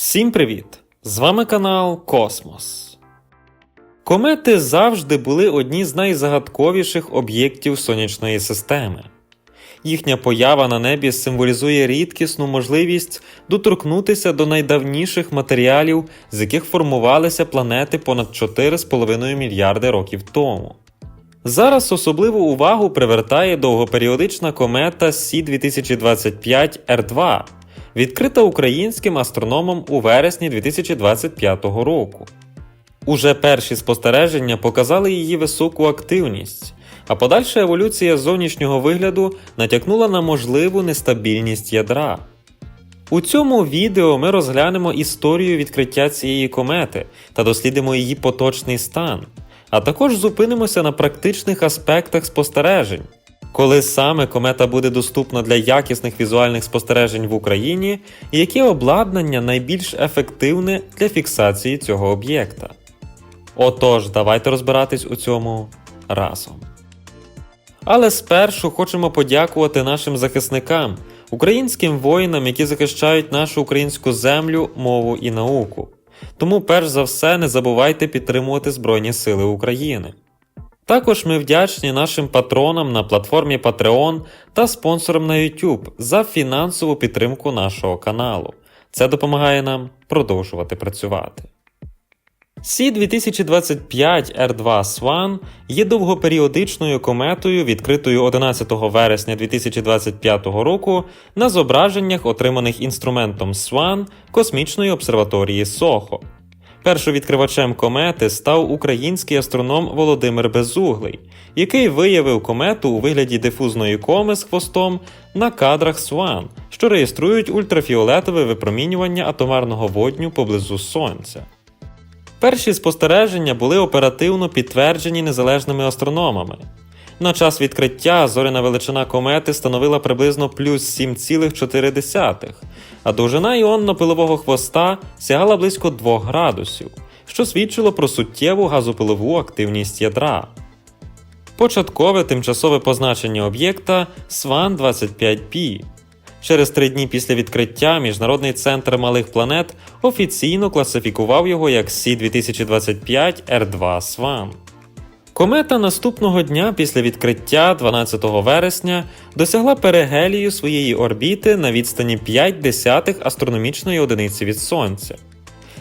Всім привіт! З вами канал Космос. Комети завжди були одні з найзагадковіших об'єктів сонячної системи. Їхня поява на небі символізує рідкісну можливість доторкнутися до найдавніших матеріалів, з яких формувалися планети понад 4,5 мільярди років тому. Зараз особливу увагу привертає довгоперіодична комета Сі 2025 Р2, відкрита українським астрономом у вересні 2025 року. Уже перші спостереження показали її високу активність, а подальша еволюція зовнішнього вигляду натякнула на можливу нестабільність ядра. У цьому відео ми розглянемо історію відкриття цієї комети та дослідимо її поточний стан, а також зупинимося на практичних аспектах спостережень. Коли саме комета буде доступна для якісних візуальних спостережень в Україні, і яке обладнання найбільш ефективне для фіксації цього об'єкта. Отож, давайте розбиратись у цьому разом. Але спершу хочемо подякувати нашим захисникам, українським воїнам, які захищають нашу українську землю, мову і науку. Тому, перш за все, не забувайте підтримувати Збройні Сили України. Також ми вдячні нашим патронам на платформі Patreon та спонсорам на YouTube за фінансову підтримку нашого каналу. Це допомагає нам продовжувати працювати. Сі 2025 R2 Swan є довгоперіодичною кометою, відкритою 11 вересня 2025 року на зображеннях, отриманих інструментом SWAN космічної обсерваторії Сохо. Першовідкривачем комети став український астроном Володимир Безуглий, який виявив комету у вигляді дифузної коми з хвостом на кадрах SWAN, що реєструють ультрафіолетове випромінювання атомарного водню поблизу Сонця. Перші спостереження були оперативно підтверджені незалежними астрономами. На час відкриття зоряна величина комети становила приблизно плюс 7,4, а довжина іонно-пилового хвоста сягала близько 2 градусів, що свідчило про суттєву газопилову активність ядра. Початкове тимчасове позначення об'єкта SWAN 25P. Через три дні після відкриття Міжнародний центр малих планет офіційно класифікував його як Сі 2025 R2 SWAN. Комета наступного дня після відкриття 12 вересня досягла перигелію своєї орбіти на відстані 5 десятих астрономічної одиниці від Сонця.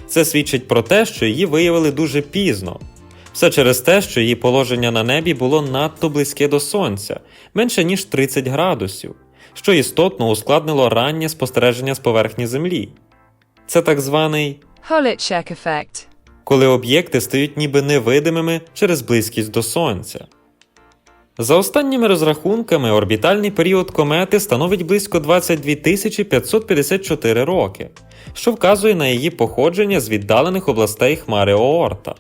Це свідчить про те, що її виявили дуже пізно. Все через те, що її положення на небі було надто близьке до Сонця, менше ніж 30 градусів, що істотно ускладнило раннє спостереження з поверхні Землі. Це так званий Holitschek effect. Коли об'єкти стають ніби невидимими через близькість до Сонця. За останніми розрахунками, орбітальний період комети становить близько 22 554 роки, що вказує на її походження з віддалених областей хмари Оорта.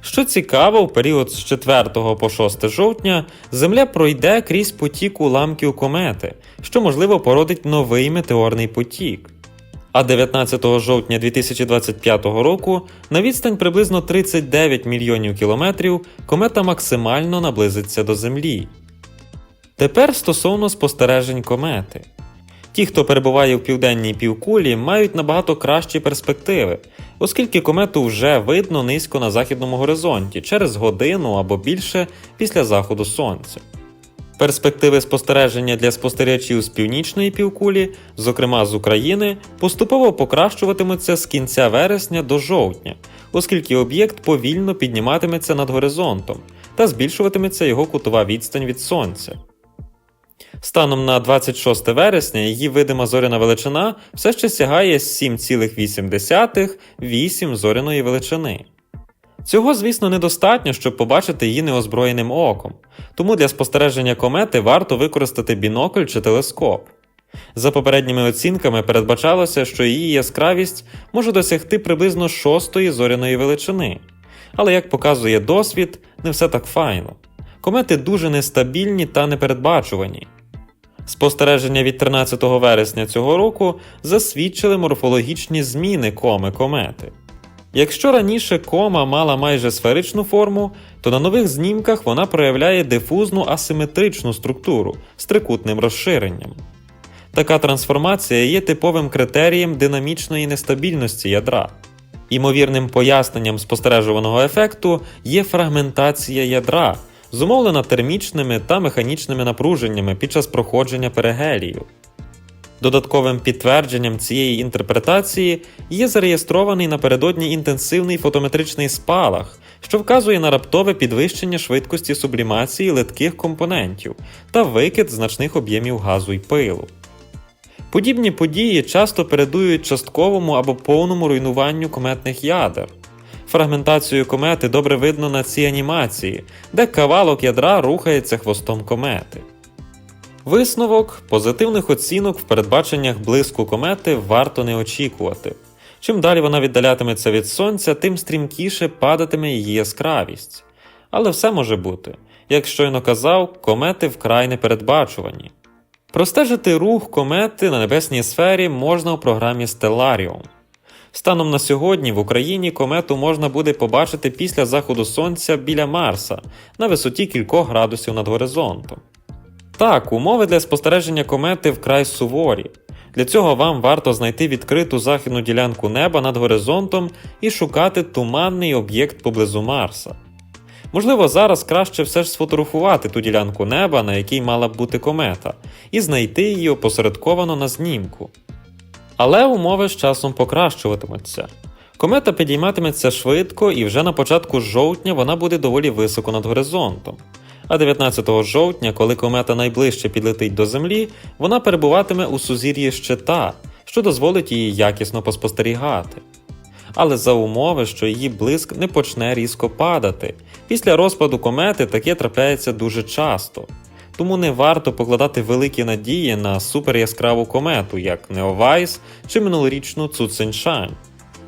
Що цікаво, в період з 4 по 6 жовтня Земля пройде крізь потік уламків комети, що можливо породить новий метеорний потік. А 19 жовтня 2025 року на відстань приблизно 39 мільйонів кілометрів комета максимально наблизиться до Землі. Тепер стосовно спостережень комети. Ті, хто перебуває в південній півкулі, мають набагато кращі перспективи, оскільки комету вже видно низько на західному горизонті через годину або більше після заходу сонця. Перспективи спостереження для спостерігачів з північної півкулі, зокрема з України, поступово покращуватимуться з кінця вересня до жовтня, оскільки об'єкт повільно підніматиметься над горизонтом та збільшуватиметься його кутова відстань від сонця. Станом на 26 вересня її видима зоряна величина все ще сягає 7,8 зоряної величини. Цього, звісно, недостатньо, щоб побачити її неозброєним оком, тому для спостереження комети варто використати бінокль чи телескоп. За попередніми оцінками передбачалося, що її яскравість може досягти приблизно шостої зоряної величини. Але як показує досвід, не все так файно. Комети дуже нестабільні та непередбачувані. Спостереження від 13 вересня цього року засвідчили морфологічні зміни коми комети. Якщо раніше кома мала майже сферичну форму, то на нових знімках вона проявляє дифузну асиметричну структуру з трикутним розширенням. Така трансформація є типовим критерієм динамічної нестабільності ядра. Імовірним поясненням спостережуваного ефекту є фрагментація ядра, зумовлена термічними та механічними напруженнями під час проходження перигелію. Додатковим підтвердженням цієї інтерпретації є зареєстрований напередодні інтенсивний фотометричний спалах, що вказує на раптове підвищення швидкості сублімації литких компонентів та викид значних об'ємів газу й пилу. Подібні події часто передують частковому або повному руйнуванню кометних ядер. Фрагментацію комети добре видно на цій анімації, де кавалок ядра рухається хвостом комети. Висновок позитивних оцінок в передбаченнях блиску комети варто не очікувати. Чим далі вона віддалятиметься від сонця, тим стрімкіше падатиме її яскравість. Але все може бути. Як щойно казав, комети вкрай непередбачувані. Простежити рух комети на небесній сфері можна у програмі Stellarium. Станом на сьогодні в Україні комету можна буде побачити після заходу сонця біля Марса на висоті кількох градусів над горизонтом. Так, умови для спостереження комети вкрай суворі. Для цього вам варто знайти відкриту західну ділянку неба над горизонтом і шукати туманний об'єкт поблизу Марса. Можливо, зараз краще все ж сфотографувати ту ділянку неба, на якій мала б бути комета, і знайти її опосередковано на знімку. Але умови з часом покращуватимуться. Комета підійматиметься швидко, і вже на початку жовтня вона буде доволі високо над горизонтом. А 19 жовтня, коли комета найближче підлетить до Землі, вона перебуватиме у сузір'ї щита, що дозволить її якісно поспостерігати. Але за умови, що її блиск не почне різко падати. Після розпаду комети таке трапляється дуже часто. Тому не варто покладати великі надії на суперяскраву комету, як Неовайс чи минулорічну Цуциншань.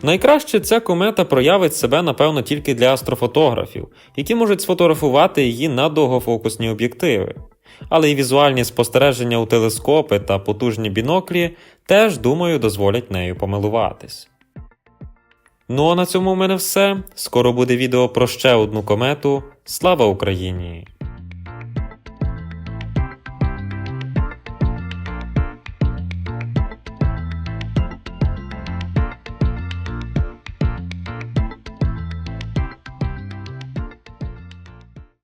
Найкраще ця комета проявить себе, напевно, тільки для астрофотографів, які можуть сфотографувати її на довгофокусні об'єктиви. Але й візуальні спостереження у телескопи та потужні біноклі теж, думаю, дозволять нею помилуватись. Ну а на цьому в мене все. Скоро буде відео про ще одну комету. Слава Україні!